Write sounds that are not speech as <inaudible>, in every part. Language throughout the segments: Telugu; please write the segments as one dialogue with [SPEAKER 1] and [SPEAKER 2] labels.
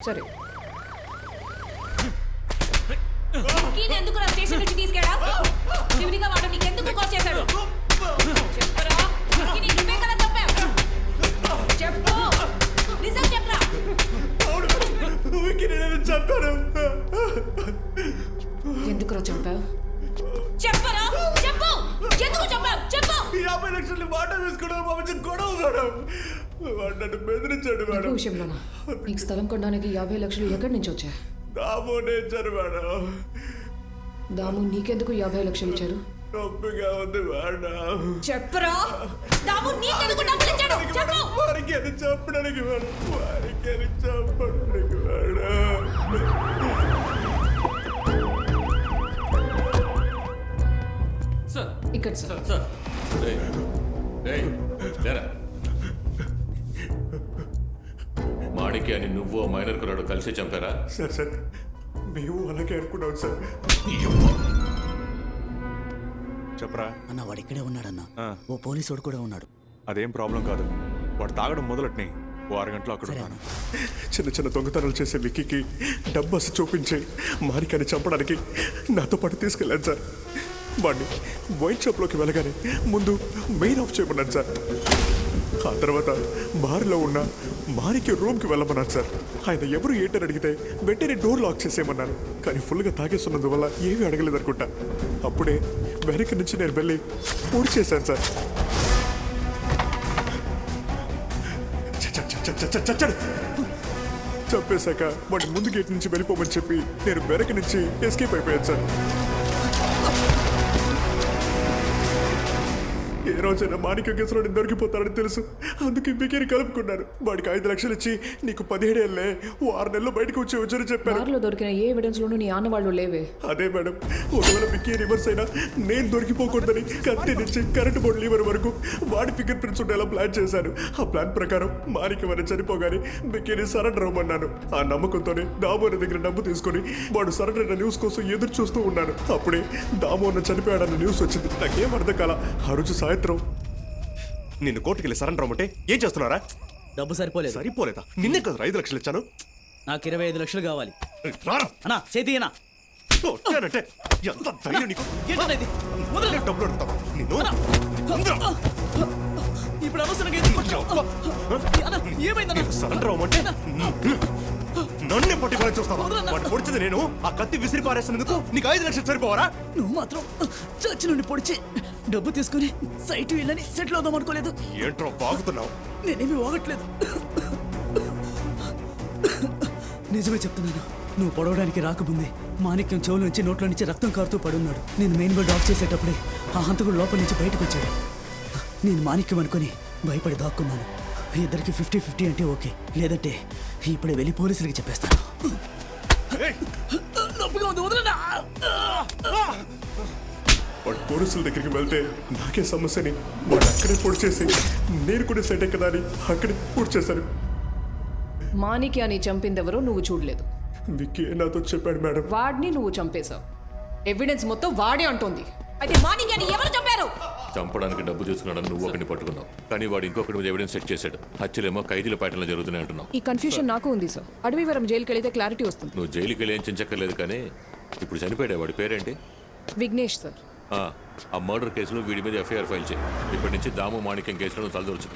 [SPEAKER 1] సరే
[SPEAKER 2] కీని ఎందుకు నా స్టేషన్ నుంచి తీసుకెళ్ళా శివునిగా వాడు నీకు ఎందుకు కాల్ చేశాడు? చెప్పరా? కీని నువ్వే కదా తప్పావు చెప్పు. నిజం చెప్పరా?
[SPEAKER 3] చెప్పాను
[SPEAKER 1] ఎందుకురా చంపావు?
[SPEAKER 2] చెప్పరా? చెప్పు. ఎందుకు చెప్పావు చెప్పు.
[SPEAKER 3] యాభై లక్షలు మాట మధ్య గొడవ నన్ను బెదిరించాడు మేడం.
[SPEAKER 1] విషయంలోనా నీకు స్థలం కొనడానికి యాభై లక్షలు ఎక్కడి నుంచి వచ్చాయి?
[SPEAKER 3] దామోనే ఇచ్చారు మేడం.
[SPEAKER 1] దాము నీకెందుకు యాభై లక్షలు ఇచ్చారు?
[SPEAKER 3] నొప్పిగా ఉంది మేడం.
[SPEAKER 2] చెప్పరా దాము నీకెందుకు డబ్బులు ఇచ్చాడు? చెప్పు.
[SPEAKER 3] వారికి అది చెప్పడానికి మేడం? వారికి అది చెప్పడానికి మేడం?
[SPEAKER 4] సార్
[SPEAKER 1] ఇక్కడ సార్.
[SPEAKER 4] సార్ ఏయ్, లేరా మాణిక్యాన్ని నువ్వు ఆ మైనర్ కురాడు కలిసి చంపారా?
[SPEAKER 3] సార్ సార్ మేము అలాగే అనుకున్నాం సార్.
[SPEAKER 5] చెప్పరా?
[SPEAKER 6] అన్న వాడు ఇక్కడే ఉన్నాడన్న.
[SPEAKER 5] ఆ.
[SPEAKER 6] ఓ పోలీసోడు కూడా ఉన్నాడు.
[SPEAKER 5] అదేం ప్రాబ్లం కాదు. వాడు తాగడం మొదలట్ని. ఓ అరగంటలో అక్కడ ఉన్నాను
[SPEAKER 3] చిన్న చిన్న దొంగతనాలు చేసే విక్కీకి డబ్బు అసలు చూపించి మారికాని చంపడానికి నాతో పాటు తీసుకెళ్ళాను సార్. వాడిని వైన్ షాప్లోకి వెళ్ళగానే ముందు మెయిన్ ఆఫ్ చేయమన్నాను సార్. ఆ తర్వాత బార్లో ఉన్న బారికి రూమ్కి వెళ్ళమన్నారు సార్. ఆయన ఎవరు ఏంటని అడిగితే వెంటనే డోర్ లాక్ చేసేయమన్నారు కానీ ఫుల్గా తాగేస్తున్నందువల్ల ఏమీ అడగలేదు అనుకుంటా అప్పుడే వెనక నుంచి నేను వెళ్ళి పూర్తి చేశాను సార్. చ- చ- చ- చ- చ- చచ్చాడు చంపేశాక ముందు గేట్ నుంచి వెళ్ళిపోమని చెప్పి నేను వెనక నుంచి ఎస్కేప్ అయిపోయాను సార్. రోజైనా మాణిక్య కేసులో నేను దొరికిపోతానని తెలుసు. అందుకే వికేని కలుపుకున్నాను వాడికి ఐదు లక్షలు ఇచ్చి నీకు పదిహేడేళ్ళే ఓ ఆరు నెలలు బయటకు వచ్చి వచ్చని చెప్పాను
[SPEAKER 1] బార్లో దొరికిన ఏ ఎవిడెన్స్ లోనూ నీ ఆనవాళ్ళు లేవే.
[SPEAKER 3] అదే మేడం ఒకవేళ విక్కీ రివర్స్ అయినా నేను దొరికిపోకూడదని కత్తి నుంచి కరెంటు బోర్డు లీవర్ వరకు వాడి ఫింగర్ ప్రింట్స్ ఉండేలా ప్లాన్ చేశాను. ఆ ప్లాన్ ప్రకారం మారికి వారిని చనిపోగానే విక్కీని సరెండర్ అవ్వమన్నాను. ఆ నమ్మకంతోనే దామోని దగ్గర డబ్బు తీసుకొని వాడు సరెండర్ అయిన న్యూస్ కోసం ఎదురు చూస్తూ ఉన్నాను. అప్పుడే దామోన్న చనిపోయాడన్న న్యూస్ వచ్చింది. నాకేం అర్థం కాల ఆ రోజు సాయంత్రం నిన్ను కోర్టుకి వెళ్ళి సరెండర్ ఏం చేస్తున్నారా?
[SPEAKER 6] డబ్బు సరిపోలేదు.
[SPEAKER 3] సరిపోలేదా? నిన్నే కదా ఐదు లక్షలు ఇచ్చాను.
[SPEAKER 6] నాకు ఇరవై ఐదు లక్షలు కావాలి.
[SPEAKER 3] రారా.
[SPEAKER 6] అన్నా చేతి అన్నా
[SPEAKER 3] కొట్టానంటే ఎంత ధైర్యం నీకు?
[SPEAKER 6] ఏంటనేది
[SPEAKER 3] నేను డబ్బులు అడుగుతావా? నిన్ను అందరూ
[SPEAKER 6] ఇప్పుడు అవసరంగా ఎందుకు కొట్టావు? అన్నా, ఏమైందన్నా?
[SPEAKER 3] నీకు సరెండర్ అవ్వమంటే నన్నే పట్టుకొని చూస్తావా? వాడు పొడిచింది నేను. ఆ కత్తి విసిరి పారేసినందుకు నీకు ఐదు లక్షలు సరిపోవరా
[SPEAKER 6] నువ్వు మాత్రం చర్చి నుండి పొడిచి డబ్బు తీసుకుని సైట్ వెళ్ళని సెటిల్ అవుదాం అనుకోలేదు.
[SPEAKER 3] ఏంట్రో బాగుతున్నావు?
[SPEAKER 6] నేనేమి పోగట్లేదు నిజమే చెప్తున్నాను. నువ్వు పొడవడానికి రాకముందే మాణిక్యం చెవుల నుంచి నోట్ల నుంచి రక్తం కారుతూ పడున్నాడు. నేను మెయిన్ బోర్డ్ ఆఫ్ చేసేటప్పుడే ఆ హంతకుడు లోపల నుంచి బయటకు వచ్చాడు. నేను మాణిక్యం అనుకుని భయపడి దాక్కున్నాను. ఇద్దరికి ఫిఫ్టీ ఫిఫ్టీ అంటే ఓకే. లేదంటే ఇప్పుడే వెళ్ళి పోలీసులకి చెప్పేస్తాను. నొప్పిగా ఉంది వదలనా?
[SPEAKER 3] వాడు పోలీసుల దగ్గరికి వెళ్తే నాకే సమస్యని వాడు అక్కడే పొడి చేసి నేను కూడా సెట్ కదా అని అక్కడే పూర్తి చేశాను
[SPEAKER 1] మాణిక్యాన్ని చంపిందెవరో నువ్వు చూడలేదు.
[SPEAKER 3] విక్కీ నాతో చెప్పాడు మేడం.
[SPEAKER 1] వాడిని నువ్వు చంపేశావు. ఎవిడెన్స్ మొత్తం వాడే అంటోంది.
[SPEAKER 2] అయితే అని ఎవరు చెప్పారు
[SPEAKER 4] చంపడానికి డబ్బు తీసుకున్నాడని నువ్వు ఒకరిని పట్టుకున్నావు. కానీ వాడు ఇంకొకటి మీద ఎవిడెన్స్ సెట్ చేశాడు. హత్యలేమో ఖైదీల పాటలో జరుగుతున్నాయి అంటున్నావు.
[SPEAKER 1] ఈ కన్ఫ్యూషన్ నాకు ఉంది సార్ అడవివరం జైలుకి వెళితే క్లారిటీ వస్తుంది.
[SPEAKER 4] నువ్వు జైలుకి వెళ్ళి ఏం చించక్కర్లేదు కానీ ఇప్పుడు చనిపోయాడు వాడి పేరేంటి?
[SPEAKER 1] విఘ్నేష్ సార్
[SPEAKER 4] ఆ, ఆ మర్డర్ కేసులో వీడి మీద ఎఫ్ఐఆర్ ఫైల్ చేయి. ఇప్పటి నుంచి దాము మాణిక్యం కేసులో నువ్వు తలదూర్చు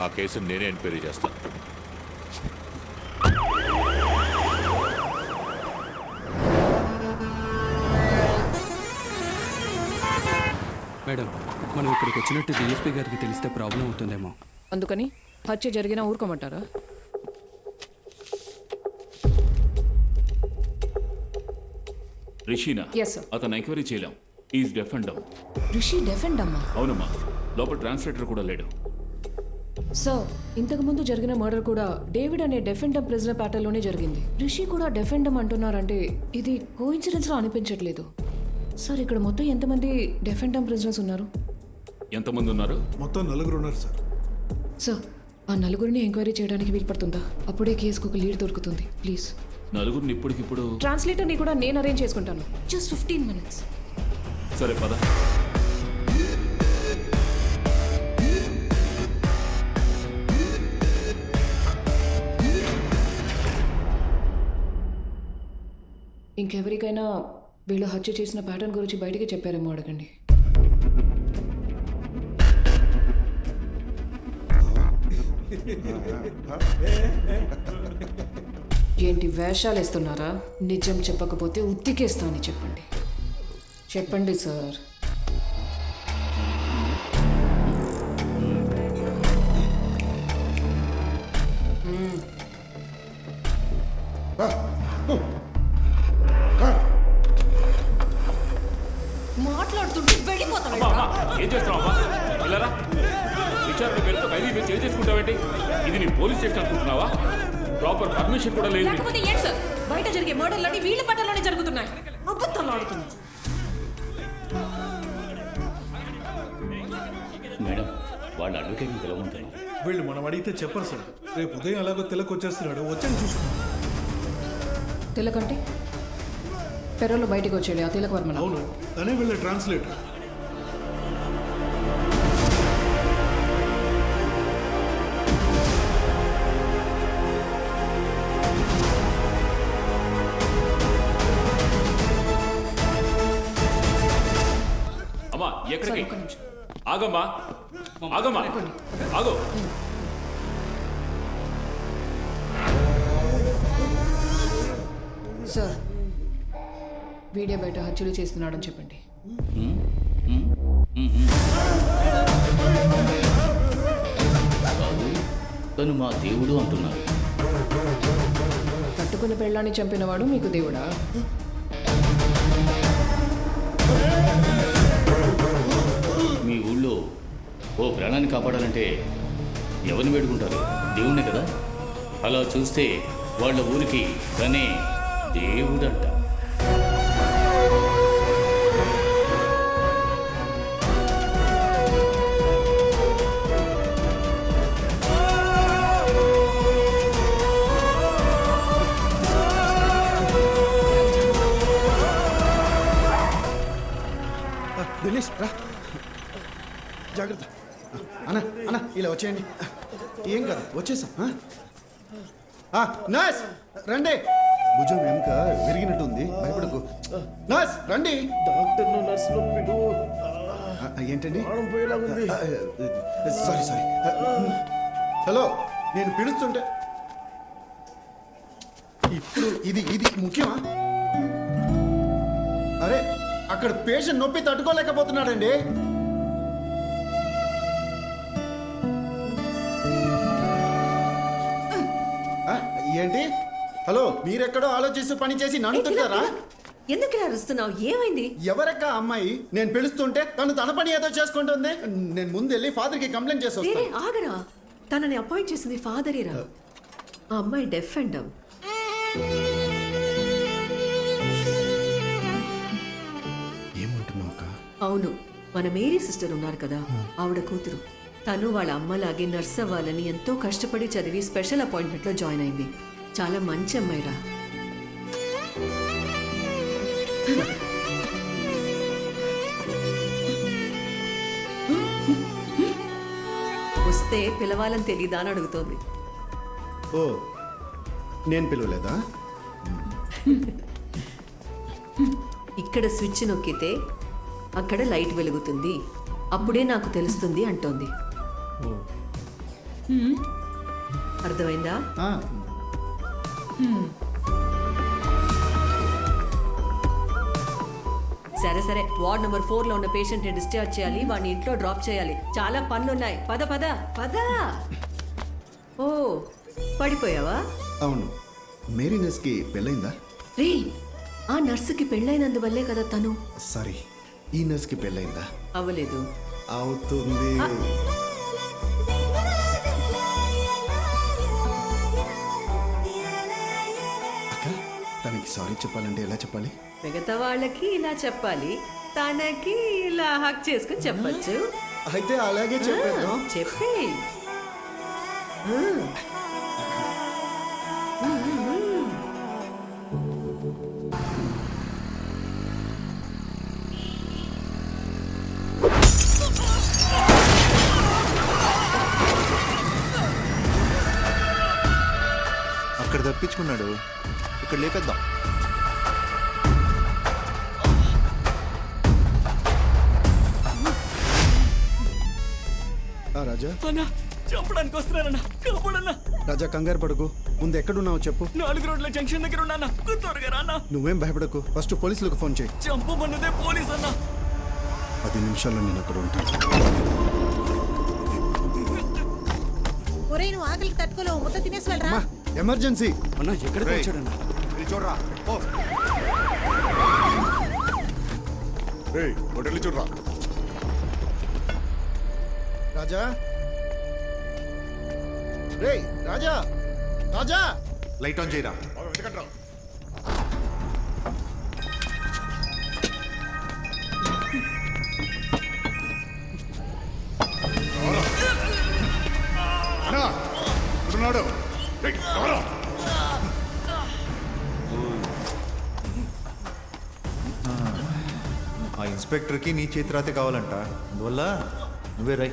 [SPEAKER 4] ఆ కేసుని నేనే ఎంక్వైరీ చేస్తాను
[SPEAKER 7] మేడం మనం ఇక్కడికి వచ్చినట్టు డిఎస్పీ గారికి తెలిస్తే ప్రాబ్లం అవుతుందేమో.
[SPEAKER 1] అందుకని హత్య జరిగినా ఊరుకోమంటారా?
[SPEAKER 8] రిషీనా
[SPEAKER 1] Yes, sir.
[SPEAKER 8] అతను ఎంక్వైరీ చేయలేం. Is deaf and dumb
[SPEAKER 1] Rishi defend అమ్మా
[SPEAKER 8] అవునమ్మా. లోపల ట్రాన్స్లేటర్ కూడా లేడు.
[SPEAKER 1] సార్ ఇంతకు ముందు జరిగిన మర్డర్ కూడా డేవిడ్ అనే డెఫెండమ్ ప్రిజనర్ ప్యాటర్న్లోనే జరిగింది. రిషి కూడా డెఫెండమ్ అంటున్నారంటే ఇది కోఇన్సిడెన్స్ లా అనిపించట్లేదు. సార్ ఇక్కడ మొత్తం ఎంతమంది డెఫెండమ్ ప్రిజనర్స్ ఉన్నారు?
[SPEAKER 8] ఎంతమంది ఉన్నారు?
[SPEAKER 9] మొత్తం నలుగురు ఉన్నారు సార్
[SPEAKER 1] సార్ ఆ నలుగురిని ఎంక్వైరీ చేయడానికి వీలు పడుతుందా అప్పుడే కేసుకు ఒక లీడ్ దొరుకుతుంది. ప్లీజ్
[SPEAKER 8] నలుగురిని ఇప్పటికిప్పుడు
[SPEAKER 1] ట్రాన్స్లేటర్ని కూడా నేను అరేంజ్ చేసుకుంటాను. జస్ట్ ఫిఫ్టీన్ మినిట్స్
[SPEAKER 8] సరే పద.
[SPEAKER 1] ఇంకెవరికైనా వీళ్ళు హత్య చేసిన ప్యాటర్న్ గురించి బయటికి చెప్పారేమో అడగండి. <laughs> ఏంటి వేషాలు వేస్తున్నారా? నిజం చెప్పకపోతే ఉత్తికేస్తా అని చెప్పండి. చెప్పండి సార్.
[SPEAKER 2] మాట్లాడుతుంటే
[SPEAKER 8] అమ్మా ఏం చేస్తున్నావు విచారణ పేరుతో ఖైదీ చేసుకుంటావేంటి? ఇది నీ పోలీస్ స్టేషన్ అనుకుంటున్నావా? ప్రాపర్ పర్మిషన్ కూడా లేదు
[SPEAKER 2] లేకపోతే ఏంటి సార్? బయట జరిగే మర్డర్లన్నీ వీళ్ళ పట్టణంలోనే జరుగుతున్నాయి. అబద్ధాలు ఆడుతున్నాయి.
[SPEAKER 9] మేడం వాళ్ళ అడ్వకేట్ని పిలవమంటున్నారు
[SPEAKER 10] వీళ్ళు మనం అడిగితే చెప్పరు సార్. రేపు ఉదయం ఎలాగో తిలక్ వచ్చేస్తున్నాడు. వచ్చాను చూసుకున్నాం
[SPEAKER 1] తిలకంటే పెరలో బయటికి వచ్చేది ఆ తిలక వర్మన?
[SPEAKER 10] అవును. తనే వీళ్ళ ట్రాన్స్లేటర్
[SPEAKER 8] ఆగమ్మా. ఆగమ్మా. ఆగో.
[SPEAKER 1] సార్ వీడియో బయట హత్యలు చేస్తున్నాడని చెప్పండి.
[SPEAKER 9] తను మా దేవుడు అంటున్నారు
[SPEAKER 1] కట్టుకున్న పెళ్ళాన్ని చంపినవాడు మీకు దేవుడా?
[SPEAKER 9] ఓ ప్రాణాన్ని కాపాడాలంటే ఎవరిని వేడుకుంటారు? దేవుణ్ణే కదా? అలా చూస్తే వాళ్ళ ఊరికి తనే దేవుడంట.
[SPEAKER 11] జాగ్రత్త. అన్న అన్న ఇలా వచ్చేయండి. ఏం కాదు వచ్చేసాం నర్స్ రండి. భుజం వెనుక విరిగినట్టుంది భయపడకు. నర్స్ రండి.
[SPEAKER 10] డాక్టర్ నర్స్ నొప్పిడు.
[SPEAKER 11] ఏంటండి? Sorry sorry. హలో నేను పిలుస్తుంటే. ఇప్పుడు ఇది ఇది ముఖ్యమా? అరే అక్కడ పేషెంట్ నొప్పి తట్టుకోలేకపోతున్నాడండి. ఏంటి? హలో మీరెక్కడో ఆలోచిస్తూ పని చేసి నన్ను తింటారా
[SPEAKER 2] ఎందుకు ఇలా అరుస్తున్నావు? ఏమైంది?
[SPEAKER 11] ఎవరక్క అమ్మాయి? నేను పిలుస్తుంటే తను తన పని ఏదో చేసుకుంటుంది. నేను ముందు వెళ్ళి ఫాదర్కి కంప్లైంట్ చేసి వస్తాను.
[SPEAKER 2] ఆగరా? తనని అపాయింట్ చేసింది ఫాదరేరా. ఆ. అమ్మాయి డెఫ్ అండ్ డమ్.
[SPEAKER 11] ఏమంటున్నావు అక్క
[SPEAKER 2] అవును మన మేరీ సిస్టర్ ఉన్నారు కదా ఆవిడ కూతురు. తను వాళ్ళ అమ్మలాగే నర్స్ అవ్వాలని ఎంతో కష్టపడి చదివి స్పెషల్ అపాయింట్మెంట్లో జాయిన్ అయింది. చాలా మంచి అమ్మాయిరా. వస్తే పిలవాలని తెలీదా అని అడుగుతోంది.
[SPEAKER 11] ఓ నేను పిలవలేదా?
[SPEAKER 2] ఇక్కడ స్విచ్ నొక్కితే అక్కడ లైట్ వెలుగుతుంది. అప్పుడే నాకు తెలుస్తుంది అంటోంది. అర్థమైందా? సరే సరే. వార్డ్ నెంబర్ ఫోర్లో ఉన్న పేషెంట్ని డిశ్చార్జ్ చేయాలి వాడిని ఇంట్లో డ్రాప్ చేయాలి. చాలా పనులున్నాయి. పద పద పద. ఓ పడిపోయావా?
[SPEAKER 11] అవును. మేరీ నర్స్కి పెళ్ళైందా
[SPEAKER 2] రే ఆ నర్సుకి పెళ్ళైనందువల్లే కదా తను.
[SPEAKER 11] సారీ ఈ నర్స్కి పెళ్ళైందా
[SPEAKER 2] అవ్వలేదు.
[SPEAKER 11] అవుతుంది. తనకి సారీ చెప్పాలంటే ఎలా చెప్పాలి?
[SPEAKER 2] మిగతా వాళ్ళకి ఇలా చెప్పాలి. తనకి ఇలా హక్ చేసుకుని చెప్పచ్చు.
[SPEAKER 11] అయితే అలాగే చెప్పేద్దాం.
[SPEAKER 2] చెప్పే.
[SPEAKER 12] అక్కడ తప్పించుకున్నాడు. ఇక్కడ లేపేద్దాం.
[SPEAKER 11] రాజా.
[SPEAKER 6] అన్నా చంపడానికి వస్తున్నానన్నా కాపాడన్నా
[SPEAKER 11] రాజా కంగారు పడుకు. ముందు ఎక్కడున్నావు చెప్పు.
[SPEAKER 6] నాలుగు రోడ్ల జంక్షన్ దగ్గర ఉన్నా రానా?
[SPEAKER 11] నువ్వేం భయపడకు. ఫస్ట్ పోలీసులకు ఫోన్ చేయి.
[SPEAKER 6] చంపమన్నదే పోలీస్ అన్నా.
[SPEAKER 11] పది నిమిషాల్లో నేను అక్కడ ఉంటాను
[SPEAKER 2] ఒరేయ్ నువ్వు ఆకలికి తట్టుకోలేవు. ముద్ద తినేసి వెళ్ళరా?
[SPEAKER 11] అమ్మా ఎమర్జెన్సీ.
[SPEAKER 7] అన్నా ఎక్కడికి వచ్చాడన్నా?
[SPEAKER 5] చూడరా.
[SPEAKER 3] రే హోటల్ చూడరా.
[SPEAKER 11] రాజా? రే రాజా రాజా!
[SPEAKER 5] లైట్ ఆన్ చేయరా?
[SPEAKER 3] ఉన్నాడు
[SPEAKER 12] ఆ ఇన్స్పెక్టర్కి నీ చేతిరాతే కావాలంట. అందువల్ల నువ్వే రై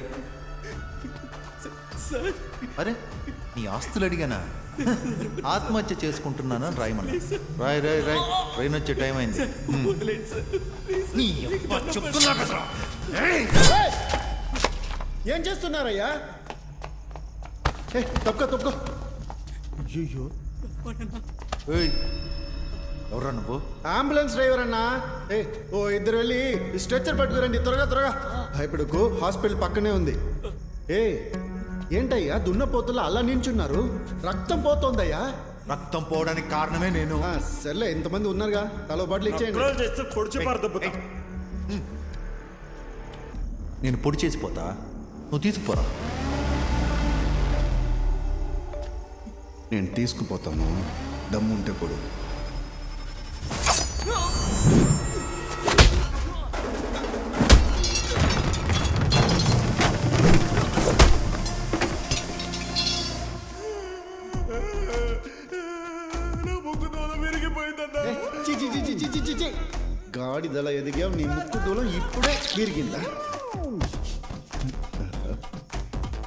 [SPEAKER 12] అరే నీ ఆస్తులు అడిగానా? ఆత్మహత్య చేసుకుంటున్నాను అని రాయమన్నా. రాయ్ రాయ్ రాయ్. ట్రైన్ వచ్చే టైం అయింది. నీ చెప్తున్నా కదరా. ఏయ్!
[SPEAKER 11] ఏం చేస్తున్నారయ్యా? ఏ తప్పుకో తప్పుకో అయ్యో
[SPEAKER 12] ఏయ్, ఎవరా నువ్వు?
[SPEAKER 11] అంబులెన్స్ డ్రైవర్ అన్నా. ఏ ఓ ఇద్దరు వెళ్ళి స్ట్రెచ్చర్ పట్టుకురండి త్వరగా త్వరగా. భయపడకు హాస్పిటల్ పక్కనే ఉంది. ఏ ఏంటయ్యా దున్నపోతులు అలా నించున్నారు? రక్తం పోతోందయ్యా.
[SPEAKER 12] రక్తం పోవడానికి కారణమే నేను.
[SPEAKER 11] సర్లే ఇంతమంది ఉన్నారుగా తలో బాటిల్ ఇచ్చేయండి.
[SPEAKER 12] నేను పొడి చేసిపోతా నువ్వు తీసుకుపోరా.
[SPEAKER 11] నేను తీసుకుపోతాను. దమ్ముంటే పొడు. గాడిదల ఎదిగావు నీ ముక్కు దూలం ఇప్పుడే విరిగిందా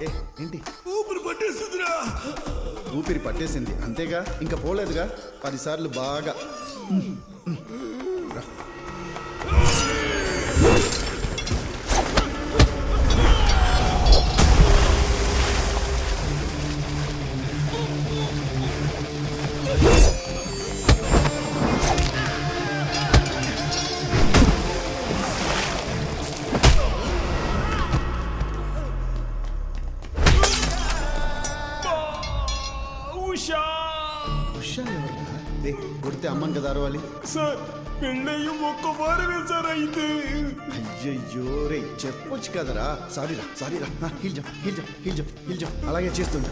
[SPEAKER 11] ఏ, ఏంటి ఊపిరి పట్టేసిందిరా. ఊపిరి పట్టేసింది. అంతేగా? ఇంకా పోలేదుగా? పదిసార్లు బాగా.
[SPEAKER 3] ఒక్క సార్ అయితే
[SPEAKER 11] అయ్యయ్యో రే చెప్పొచ్చు కదరా. సారీరా సారీరా హిల్జా హిల్జా హిల్జా హిల్జా అలాగే చేస్తుందా